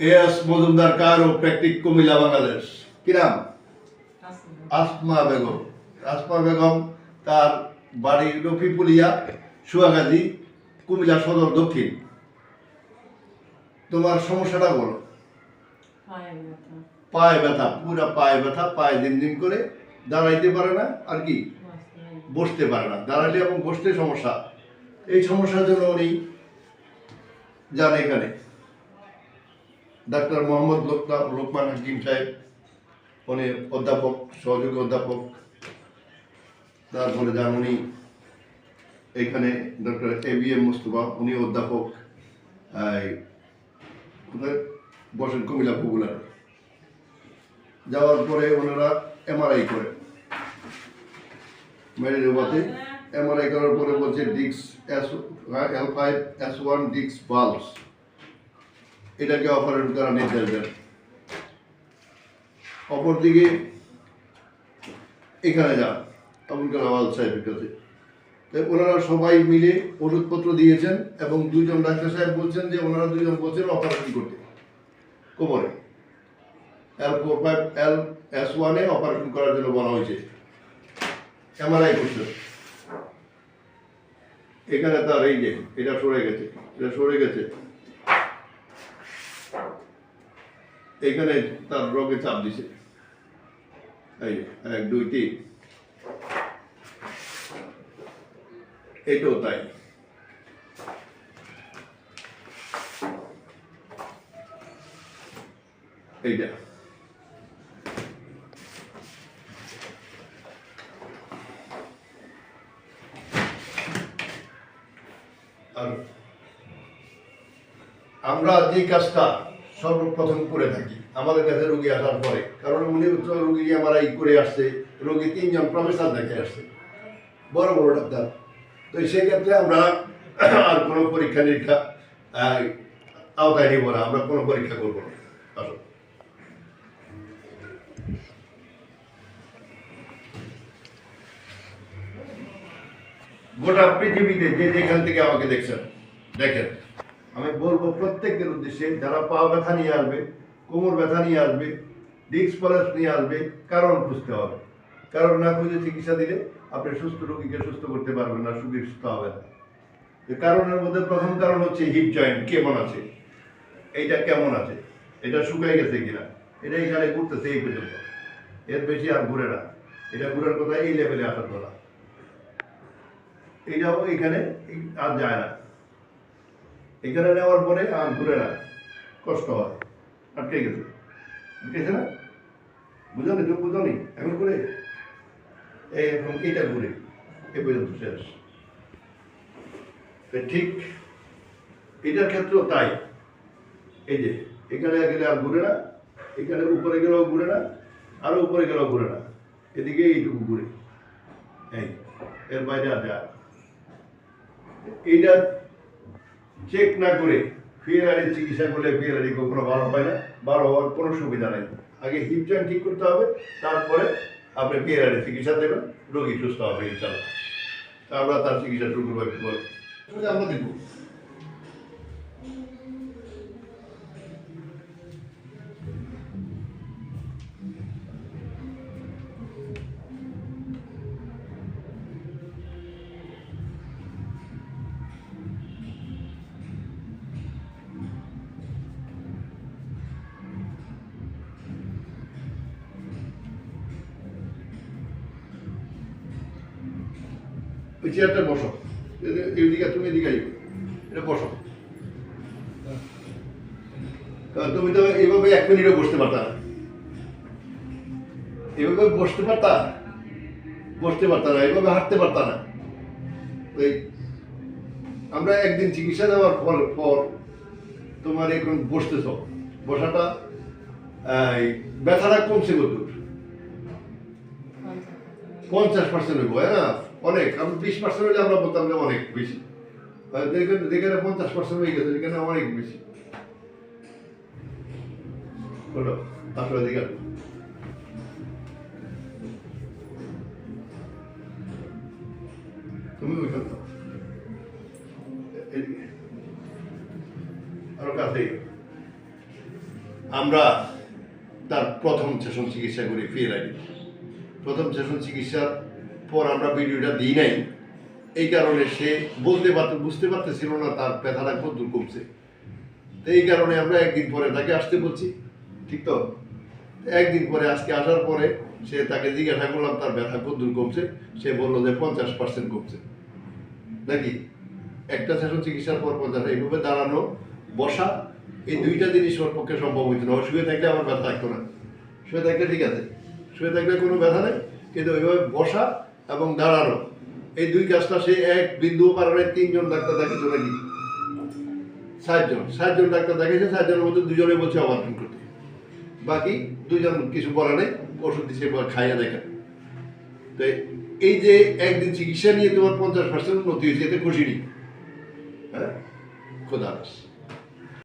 S Majumdar কার ও প্র্যাকটিক কুমিল্লা বাংলাদেশ? কি নাম? আসমা বেগম। আসমা বেগম তার বাড়ি রফিপুলিয়া সুয়াগাজী কুমিল্লা সদর দক্ষিণ। তোমার সমস্যাটা বলো। পায়ে ব্যথা। পুরা পায়ে ব্যথা পায়ে দিন দিন করে দাঁড়াইতে পারে না আর কি? বসতে পারে না। দাঁড়াইলে এবং বসতে সমস্যা। এই সমস্যার জন্য উনি যান এখানে। ডাক্তার মোহাম্মদ লোকমান লোকমান হাকিম সাহেব, উনি অধ্যাপক, সহযোগী অধ্যাপক। তারপরে যান উনি এখানে doctor A B M Mustafa, উনি অধ্যাপক বসেন কুমিল্লা পপুলার। যাওয়ার পরে ওনারা এমআরআই করে। মেরিডোবাতে এমআরআই করার পরে বলছে, ডিক্স S L five S one ডিক্স বাল্বস। এটাকে অপারেট করা নির্দেশ অপরদিকে, এখানে যান, আবুল কালাম আল সাহেবের কাছে। তাই ওনারা সবাই মিলে ওষুধপত্র দিয়েছেন এবং দুইজন ডাক্তার সাহেব বলছেন যে ওনারা দুইজন বলছেন অপারেশন করতে। কোমরে। L four five L S ওয়ানে অপারেশন করার জন্য বলা হয়েছে। এমআরআই করছে এখানে তার এই যে, এটা সরে গেছে, এটা সরে গেছে। এখানে তার রোগে চাপ দিছে। এই, এক, দুই, তিন। এটাও তাই। এইটা। আর আমরা যে কাজটা সর্বপ্রথম করে থাকি। আমাদের কাছে রোগী আসার পরে। কারণ উনি রোগী আমরা ই করে আসছে, রোগী তিনজন প্রফেসর দেখে আসছে। বড় বড় ডাক্তার। তো সেক্ষেত্রে আমরা আর কোনো পরীক্ষা নিরীক্ষা আওতায় নিব না। আমরা কোনো পরীক্ষা করব না। আসো। গোটা পৃথিবীতে যে যেখান থেকে আমাকে দেখছেন, দেখেন। আমি বলব প্রত্যেকের উদ্দেশ্যে যারা পা ব্যথা নিয়ে আসবে, কোমর ব্যথা নিয়ে আসবে, ডিস্ক পলাস নিয়ে আসবে, কারণ খুঁজতে হবে। কারণ না খুঁজে চিকিৎসা দিলে আপনি সুস্থ রোগীকে সুস্থ করতে পারবেন না, সুখী সুস্থ হবে না। কারণের মধ্যে প্রথম কারণ হচ্ছে হিপ জয়েন্ট কেমন আছে? এইটা কেমন আছে? এটা শুকাই গেছে কিনা? এটা এখানে ঘুরতেছে এই পর্যন্ত। এর বেশি আর ঘুরে না। এটা ঘুরার কথা এই লেভেলে আসার কথা। এইটাও এখানে আর যায় না। এখানে নেওয়ার পরে আর ঘুরে না। কষ্ট হয়। আটকে গেছে। বুঝেছে না? বুঝলি তুমি বুঝলি এখন ঘুরে? এখন এইটা ঘুরে। এ পর্যন্ত শেষ। ঠিক এটার ক্ষেত্রেও তাই। এই যে, এখানে গেলে আর ঘুরে না, এখানে উপরে গেলেও ঘুরে না আরও উপরে গেলেও ঘুরে না। এদিকে এইটুকু ঘুরে। এই, এর বাইরে আর না। এইটা চেক না করে ফিয়ারারির চিকিৎসা করলে ফিয়ারারি কখনো ভালো হয় না, ভালো হওয়ার কোনো সুবিধা নেই। আগে হিপ জয়েন্ট ঠিক করতে হবে, তারপরে আপনি ফিয়ারারি চিকিৎসা দেবেন, রোগী সুস্থ হবে ইনশাল্লাহ আমরা তার চিকিৎসা শুরু করব একটু পরে আমরা দেখব। ওই চেয়ারটা বসো। এ- এইদিকে তুমি এদিকে আইও। এটা বসো। তুমি তো এইভাবে এক মিনিটও বসতে পারতা না। এইভাবে বসতে পারতা? বসতে পারতা না এইভাবে হাঁটতে পারতা না। ওই আমরা একদিন চিকিৎসা দেওয়ার পর পর তোমার এখন বসতেছ। বসাটা ব্যথাটা কমছে কত পঞ্চাশ পার্সেন্ট হইব হ্যাঁ? অনেক আমি বিশ পার্সেন্ট হলে আমরা বলতাম যে অনেক বেশি। যেখানে পঞ্চাশ পার্সেন্ট হয়ে গেছে সেখানে অনেক বেশি। হলো দিকে আসো। তুমি ওইখান আরও কাছে। আমরা তার প্রথম সেশন চিকিৎসা করি পিএলআইডি প্রথম সেশন চিকিৎসার পর আমরা ভিডিওটা দিই নাই। এই কারণে সে বলতে পারত, বুঝতে পারতেছিল না, তার ব্যথাটা কতদূর কমছে। তো এই কারণে আমরা একদিন পরে তাকে আসতে বলছি, ঠিক তো? একদিন পরে, আজকে আসার পরে সে তাকে জিজ্ঞাসা করলাম, তার ব্যথা কতদূর কমছে? সে বলল যে পঞ্চাশ পার্সেন্ট কমছে। নাকি? একটা সেশন চিকিৎসার পর পঞ্চাশ, এইভাবে দাঁড়ানো, বসা, এই দুইটা জিনিস ওর পক্ষে সম্ভব হইতো না। শুয়ে থাকলে আমার ব্যথা থাকতো না। শুয়ে থাকলে ঠিক আছে। শুয়ে থাকলে কোনো ব্যথা নেই, কিন্তু ওইভাবে বসা এবং দাঁড়ানো। এই দুই কাজটা সে এক বিন্দু পারে তিনজন ডাক্তার দেখেছে নাকি? সাতজন সাতজন ডাক্তার দেখেছে সাতজনের মধ্যে দুজনে বলছে অপারেশন করতে। বাকি দুজন কিছু বলে নেই, ওষুধ দিচ্ছে খাইয়া দেখেন। তো এই যে একদিন চিকিৎসা নিয়ে তোমার পঞ্চাশ পার্সেন্ট উন্নতি হয়েছে, এতে খুশি নেই। হ্যাঁ? খোদা